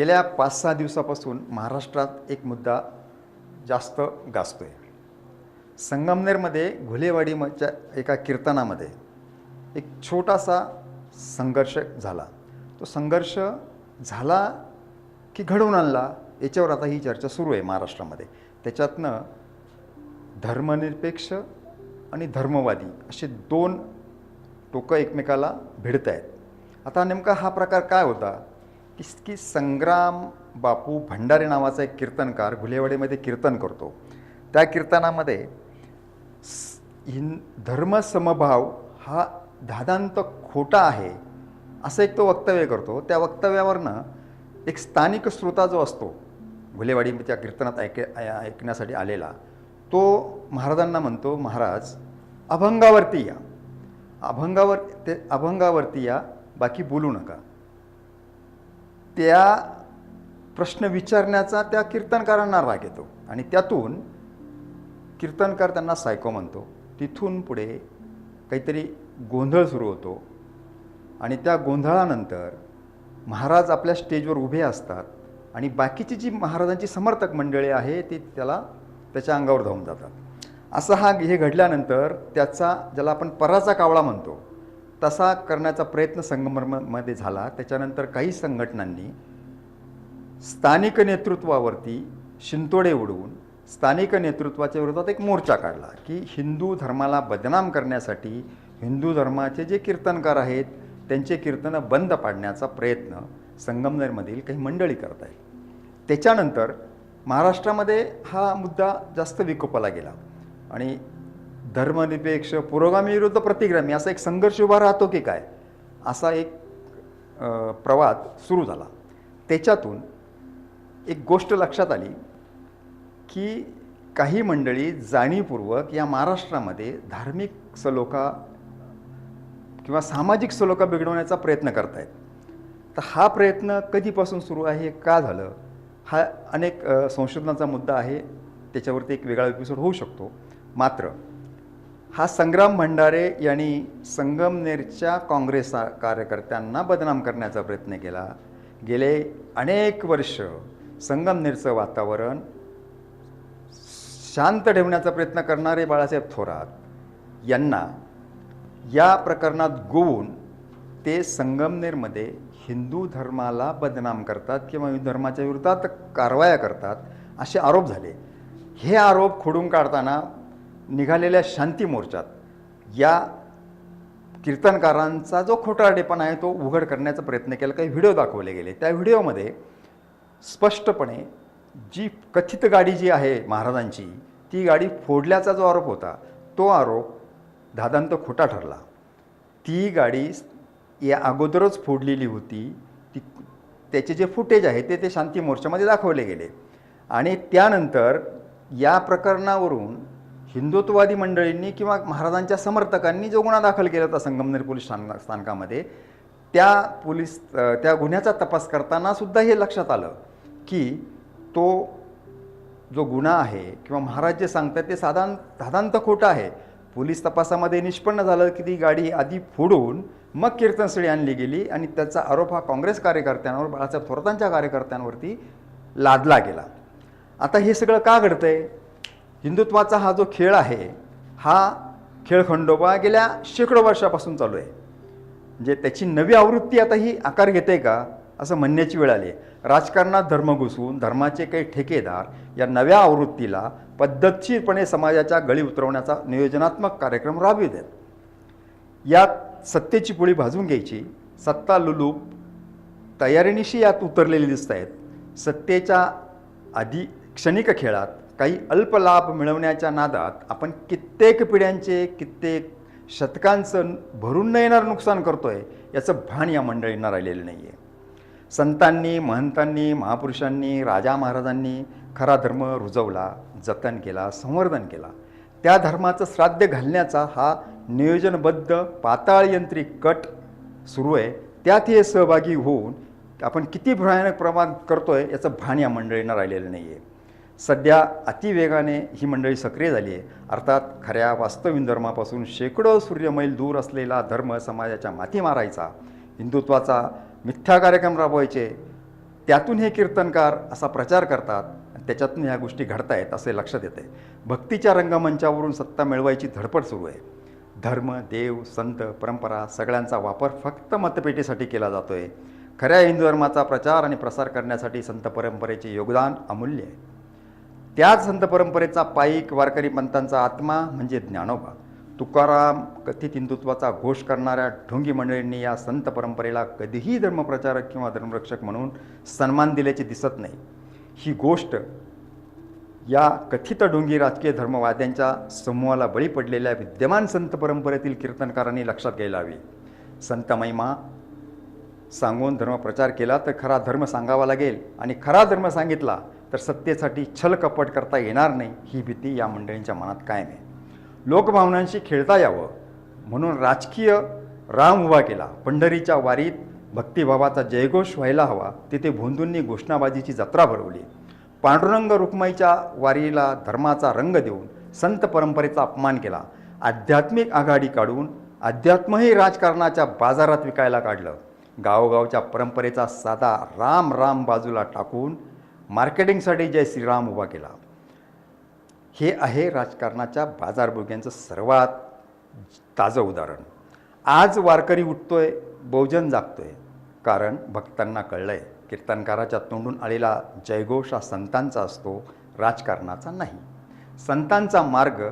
गेल्या पाच सहा दिवसापासून महाराष्ट्रात एक मुद्दा जास्त गाजतो आहे संगमनेरमध्ये घुलेवाडीच्या एका कीर्तनामध्ये एक छोटासा संघर्ष झाला. तो संघर्ष झाला की घडवून आणला याच्यावर आता ही चर्चा सुरू आहे महाराष्ट्रामध्ये. त्याच्यातनं धर्मनिरपेक्ष आणि धर्मवादी असे दोन टोकं एकमेकाला भिडत आहेत आता नेमका हा प्रकार काय होता? की की संग्राम बापू भंडारे नावाचा एक कीर्तनकार घुलेवाडीमध्ये कीर्तन करतो. त्या कीर्तनामध्ये स- हिन धर्मसमभाव हा धादांत खोटा आहे असं एक तो वक्तव्य करतो. त्या वक्तव्यावरनं एक स्थानिक श्रोता जो असतो घुलेवाडीच्या कीर्तनात ऐक ऐकण्यासाठी आलेला तो महाराजांना म्हणतो महाराज अभंगावरती या. अभंगावर ते अभंगावरती या बाकी बोलू नका. त्या प्रश्न विचारण्याचा त्या कीर्तनकारांना राग येतो. आणि त्यातून कीर्तनकार त्यांना सायको म्हणतो. तिथून पुढे काहीतरी गोंधळ सुरू होतो. आणि त्या गोंधळानंतर महाराज आपल्या स्टेजवर उभे असतात. आणि बाकीची जी महाराजांची समर्थक मंडळी आहे ती त्याला त्याच्या अंगावर धावून जातात. असं हा हे घडल्यानंतर त्याचा ज्याला आपण पराचा कावळा म्हणतो तसा करण्याचा प्रयत्न संगमरमध्ये झाला. त्याच्यानंतर काही संघटनांनी स्थानिक नेतृत्वावरती शिंतोडे उडवून स्थानिक नेतृत्वाच्या विरोधात एक मोर्चा काढला की हिंदू धर्माला बदनाम करण्यासाठी हिंदू धर्माचे जे कीर्तनकार आहेत त्यांचे कीर्तनं बंद पाडण्याचा प्रयत्न संगमनेरमधील काही मंडळी करत आहेत. त्याच्यानंतर महाराष्ट्रामध्ये हा मुद्दा जास्त विकोपाला गेला आणि धर्मनिरपेक्ष पुरोगामी विरुद्ध प्रतिग्रामी असा एक संघर्ष उभा राहतो की काय? असा एक प्रवाद सुरू झाला. त्याच्यातून एक गोष्ट लक्षात आली की काही मंडळी जाणीवपूर्वक या महाराष्ट्रामध्ये धार्मिक सलोखा किंवा सामाजिक सलोखा बिघडवण्याचा प्रयत्न करतायत. तर हा प्रयत्न कधीपासून सुरू आहे का झालं? हा अनेक संशोधनाचा मुद्दा आहे. त्याच्यावरती एक वेगळा एपिसोड होऊ शकतो. मात्र हा संग्राम भंडारे यांनी संगमनेरच्या काँग्रेस कार्यकर्त्यांना बदनाम करण्याचा प्रयत्न केला. गेले अनेक वर्ष संगमनेरचं वातावरण शांत ठेवण्याचा प्रयत्न करणारे बाळासाहेब थोरात यांना या प्रकरणात गोवून ते संगमनेरमध्ये हिंदू धर्माला बदनाम करतात किंवा हिंदू धर्माच्या विरोधात कारवाया करतात असे आरोप झाले. हे आरोप खोडून काढताना निघालेल्या शांती मोर्चात या कीर्तनकारांचा जो खोटारडेपणा आहे तो उघड करण्याचा प्रयत्न केला. काही व्हिडिओ दाखवले गेले. त्या व्हिडिओमध्ये स्पष्टपणे जी कथित गाडी जी आहे महाराजांची ती गाडी फोडल्याचा जो आरोप होता तो आरोप दादांत खोटा ठरला. ती गाडी या अगोदरच फोडलेली होती. ती त्याचे जे फुटेज आहे ते ते शांती मोर्चामध्ये दाखवले गेले. आणि त्यानंतर या प्रकरणावरून हिंदुत्ववादी मंडळींनी किंवा महाराजांच्या समर्थकांनी जो गुन्हा दाखल केला होता संगमनेर पोलीस स्थान स्थानकामध्ये त्या पोलीस त्या गुन्ह्याचा तपास करताना सुद्धा हे लक्षात आलं की तो जो गुन्हा आहे किंवा महाराज जे सांगतात ते साधारण साधारणतः खोटं आहे. पोलीस तपासामध्ये निष्पन्न झालं की ती गाडी आधी फोडून मग कीर्तनस्थळी आणली गेली आणि त्याचा आरोप हा काँग्रेस कार्यकर्त्यांवर बाळासाहेब थोरातांच्या कार्यकर्त्यांवरती लादला गेला. आता हे सगळं का घडतंय? हिंदुत्वाचा हा जो खेळ आहे हा खेळ खंडोबा गेल्या शेकडो वर्षापासून चालू आहे. म्हणजे त्याची नवी आवृत्ती आता ही आकार घेते का असं म्हणण्याची वेळ आली आहे. राजकारणात धर्म घुसवून धर्माचे काही ठेकेदार या नव्या आवृत्तीला पद्धतशीरपणे समाजाच्या गळी उतरवण्याचा नियोजनात्मक कार्यक्रम राबवित आहेत. यात सत्तेची पोळी भाजून घ्यायची सत्ता लुलूप तयारीनिशी यात उतरलेली दिसत आहेत. सत्तेच्या आधी क्षणिक खेळात काही अल्प लाभ मिळवण्याच्या नादात आपण कित्येक पिढ्यांचे कित्येक शतकांचं भरून न येणारं नुकसान करतोय याचं भान या मंडळींना राहिलेलं नाही आहे संतांनी महंतांनी महापुरुषांनी राजा महाराजांनी खरा धर्म रुजवला जतन केला संवर्धन केला. त्या धर्माचं श्राद्ध घालण्याचा हा नियोजनबद्ध पाताळयंत्रिक कट सुरू आहे. त्यात हे सहभागी होऊन आपण किती भयानक प्रमाण करतोय याचं भान या मंडळींना राहिलेलं नाही आहे सध्या अतिवेगाने ही मंडळी सक्रिय झाली आहे. अर्थात खऱ्या वास्तविक धर्मापासून शेकडो सूर्यमैल दूर असलेला धर्म समाजाच्या माथी मारायचा हिंदुत्वाचा मिथ्या कार्यक्रम राबवायचे त्यातून हे कीर्तनकार असा प्रचार करतात आणि त्याच्यातून ह्या गोष्टी घडतायत असे लक्षात येते. भक्तीच्या रंगमंचावरून सत्ता मिळवायची धडपड सुरू आहे. धर्म देव संत परंपरा सगळ्यांचा वापर फक्त मतपेटीसाठी केला जातो आहे खऱ्या हिंदू धर्माचा प्रचार आणि प्रसार करण्यासाठी संत परंपरेचे योगदान अमूल्य आहे. त्याच संत परंपरेचा पायिक वारकरी पंतांचा आत्मा म्हणजे ज्ञानोबा. तुकाराम कथित हिंदुत्वाचा घोष करणाऱ्या ढोंगी मंडळींनी या संत परंपरेला कधीही धर्मप्रचारक किंवा धर्मरक्षक म्हणून सन्मान दिल्याचे दिसत नाही. ही गोष्ट या कथित ढोंगी राजकीय धर्मवाद्यांच्या समूहाला बळी पडलेल्या विद्यमान संत परंपरेतील कीर्तनकारांनी लक्षात घ्यायला हवी. संत महिमा सांगून धर्मप्रचार केला तर खरा धर्म सांगावा लागेल आणि खरा धर्म सांगितला तर सत्तेसाठी छल कपट करता येणार नाही ही भीती या मंडळींच्या मनात कायम आहे. लोकभावनांशी खेळता यावं म्हणून राजकीय राम उभा केला. पंढरीच्या वारीत भक्तिभावाचा जयघोष व्हायला हवा तिथे भोंदूंनी घोषणाबाजीची जत्रा भरवली. पांडुरंग रुक्माईच्या वारीला धर्माचा रंग देऊन संत परंपरेचा अपमान केला. आध्यात्मिक आघाडी काढून अध्यात्मही राजकारणाच्या बाजारात विकायला काढलं. गावोगावच्या परंपरेचा साधा राम राम बाजूला टाकून मार्केटिंगसाठी जय श्रीराम उभा केला. हे आहे राजकारणाच्या बाजारभोग्यांचं सर्वात ताजं उदाहरण. आज वारकरी उठतोय बहुजन जागतोय. कारण भक्तांना कळलं आहे कीर्तनकाराच्या तोंडून आलेला जयघोष हा संतांचा असतो राजकारणाचा नाही. संतांचा मार्ग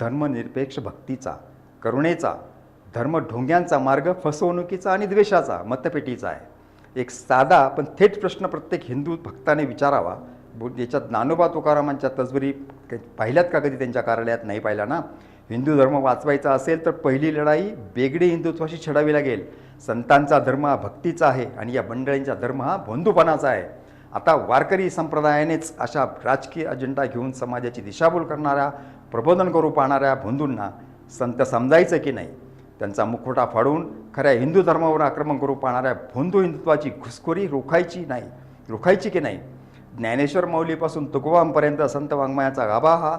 धर्मनिरपेक्ष भक्तीचा करुणेचा धर्मढोंग्यांचा मार्ग फसवणुकीचा आणि द्वेषाचा मतपेटीचा आहे. एक साधा पण थेट प्रश्न प्रत्येक हिंदू भक्ताने विचारावा. बो- याच्यात ज्ञानोबा तुकारामांच्या तजवरी पाहिल्यात का कधी त्यांच्या कार्यालयात? नाही पाहिला ना. हिंदू धर्म वाचवायचा असेल तर पहिली लढाई वेगळी हिंदुत्वाशी छडावी लागेल. संतांचा धर्म हा भक्तीचा आहे आणि या मंडळींचा धर्म हा बंधुपणाचा आहे. आता वारकरी संप्रदायानेच अशा राजकीय अजेंडा घेऊन समाजाची दिशाभूल करणाऱ्या प्रबोधन करू पाहणाऱ्या बंधूंना संत समजायचं की नाही? त्यांचा मुखवटा फाडून खऱ्या हिंदू धर्मावर आक्रमण करू पाहणाऱ्या भोंदू हिंदुत्वाची घुसखोरी रोखायची नाही. रोखायची की नाही? ज्ञानेश्वर माऊलीपासून तुकोबांपर्यंत संत वाङ्मयाचा गाभा हा.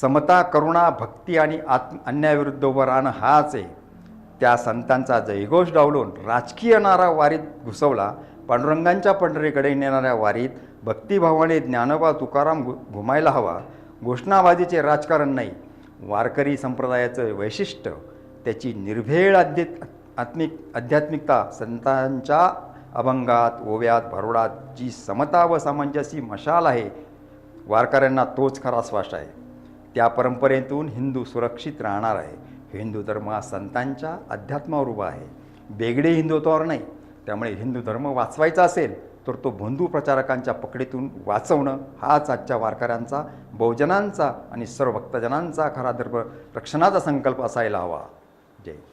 समता करुणा भक्ती आणि आत्म अन्यायाविरुद्ध उभं राहणं हाच आहे. त्या संतांचा जयघोष डावलून राजकीय नारा वारीत घुसवला. पांडुरंगांच्या पंढरीकडे नेणाऱ्या वारीत भक्तिभावाने ज्ञानोबा तुकाराम घु घुमायला हवा. घोषणाबाजीचे राजकारण नाही. वारकरी संप्रदायाचं वैशिष्ट्य त्याची निर्भेळ आध्य आत्मिक आध्यात्मिकता संतांच्या अभंगात ओव्यात भरोडात जी समता व सामंजस्य मशाल आहे वारकऱ्यांना तोच खरा श्वास आहे. त्या परंपरेतून हिंदू सुरक्षित राहणार आहे. हिंदू धर्म हा संतांच्या अध्यात्मावर उभा आहे. बेगडे हिंदुत्वावर नाही त्यामुळे हिंदू धर्म वाचवायचा असेल तर तो बंधू प्रचारकांच्या पकडीतून वाचवणं हाच आजच्या वारकऱ्यांचा बहुजनांचा आणि सर्व भक्तजनांचा खरा धर्म रक्षणाचा संकल्प असायला हवा. जय